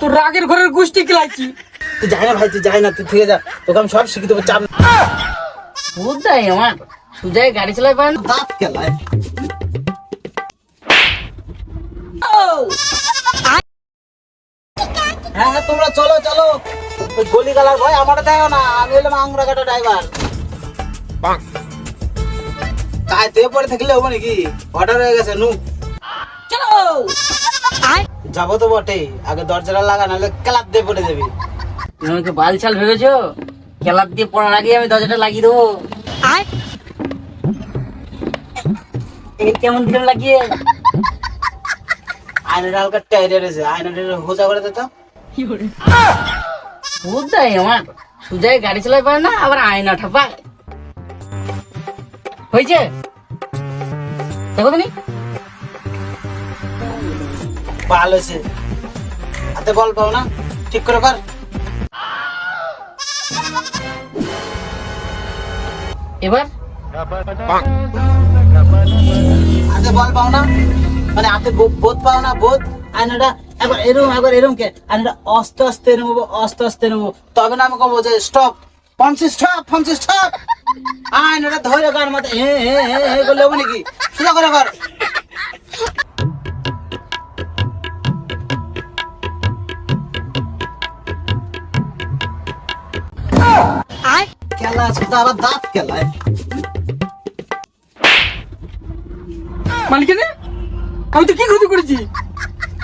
তোর রাগের ঘরের গোষ্ঠী খেলাইছি। তুই যাই না ভাই তুই যাই না তুই থেকে যা তোকে আমি সব শিখে দেবো চাপ না। আমার। সুজায় গাড়ি চালাই পারেন? দাঁত কেলায় হ্যাঁ হ্যাঁ তোমরা চলো চলো। ওই গলি গালার ভয় আমার দেখো না আমি হলাম আংরা কাটা ড্রাইভার কাজ থেকে পরে থাকলে হব নাকি? অর্ডার হয়ে গেছে নু। চলো। যাব তো বটেই। আগে দরজাটা লাগা নাহলে ক্লাব দিয়ে পড়ে যাবি। তুমি আমাকে বাল ছাল ভেবেছো? খেলার দিয়ে পড়ার আগে আমি দরজাটা লাগিয়ে দেবো। এই কেমন দিলাম লাগিয়ে? আয়নাটা হালকা টাইরে রয়েছে আয়নাটা হোজা করে দিত আমার সুজায় গাড়ি চালাই পারে না আবার আয়না ঠাপায়। হয়েছে? দেখো তুমি। ভালো হয়েছে হাতে বল পাও না ঠিক করে কর এবার হাতে বল পাও না মানে হাতে বোধ পাও না বোধ আয়নাটা একবার এরম একবার এরম কে আয়নাটা আস্তে আস্তে নেব আস্তে আস্তে নেব তবে না আমি কমবো যে স্টপ পঞ্চাশ স্টপ পঞ্চাশ স্টপ আয়নাটা ধরে কর মতো হে হে হে হে করলে হবে নাকি সোজা করে কর খেলা আছে তারা দাঁত আমি তো কি ক্ষতি করেছি?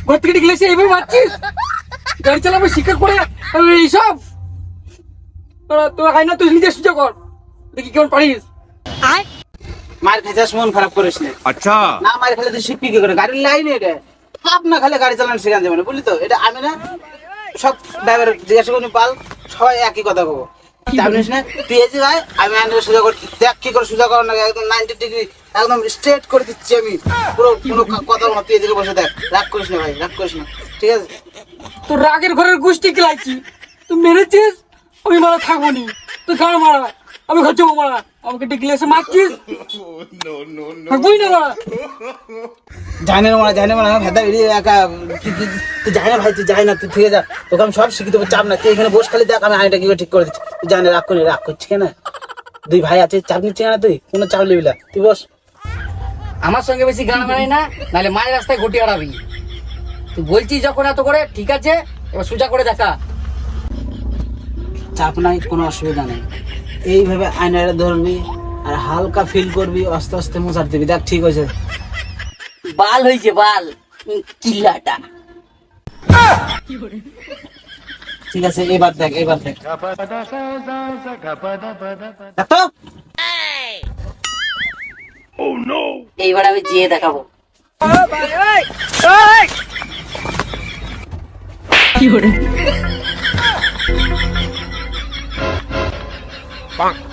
ঘর থেকে ডেকে এসে এইভাবে মারছিস? গাড়ি চালাবো শিক্ষা করে এইসব। তোর আয়না তুই নিজে সুযোগ কর। দেখি কেমন পারিস। আয়। মার খাইছাস মন খারাপ করিস না। আচ্ছা। না মার খেলে তুই শিখবি কি করে? গাড়ির লাইন এটা ভাব না খালে গাড়ি চালানো শেখান যাবে না বুঝলি তো? এটা আমি না সব ড্রাইভার জিজ্ঞাসা করি পাল। সবাই একই কথা বলব। তুই এসে ভাই। আমি আইনের সোজা করে দেখ কি করে সোজা করো না একদম নাইনটি ডিগ্রি একদম স্ট্রেট করে দিচ্ছি আমি। পুরো কোনো কথা না, তুই এদিকে বসে দেখ। রাগ করিস না ভাই রাগ করিস না। ঠিক আছে? তোর রাগের ঘরের গোষ্ঠী কিলাইছি। তুই মেরেছিস আমি মারা থাকব নি। তুই কার মারা? আমি ঘর যাব মারা। আমাকে ডেকে এসে মারছিস? থাকবোই না মারা। জানি না মানে জানি আমি ভেদা বেরিয়ে একা। তুই- জানি না ভাই তুই যাই না। তুই থেকে যা। তোকে আমি সব শিখে দেবো চাপ না। তুই এখানে বস খালি দেখ আমি আইনটা কি করে ঠিক করে দিচ্ছি। জানি রাগ করি রাগ করছিস কেন? দুই ভাই আছে চাপ নিচ্ছে না তুই? কোনো চাপ নিবি না। তুই বস। আমার সঙ্গে বেশি গান মারাই না নাহলে মায়ের রাস্তায় গটি আড়াবি তুই বলছিস যখন এত করে ঠিক আছে এবার সোজা করে দেখা। চাপ নাই কোনো অসুবিধা নেই। এইভাবে আয়নাটা ধরবি আর হালকা ফিল করবি আস্তে আস্তে মোছার দিবি। দেখ ঠিক হয়েছে। বাল হয়েছে বাল। কিল্লাটা। ঠিক আছে এবার দেখ এবার দেখ। এইবার আমি যেয়ে দেখাবো। Bonk.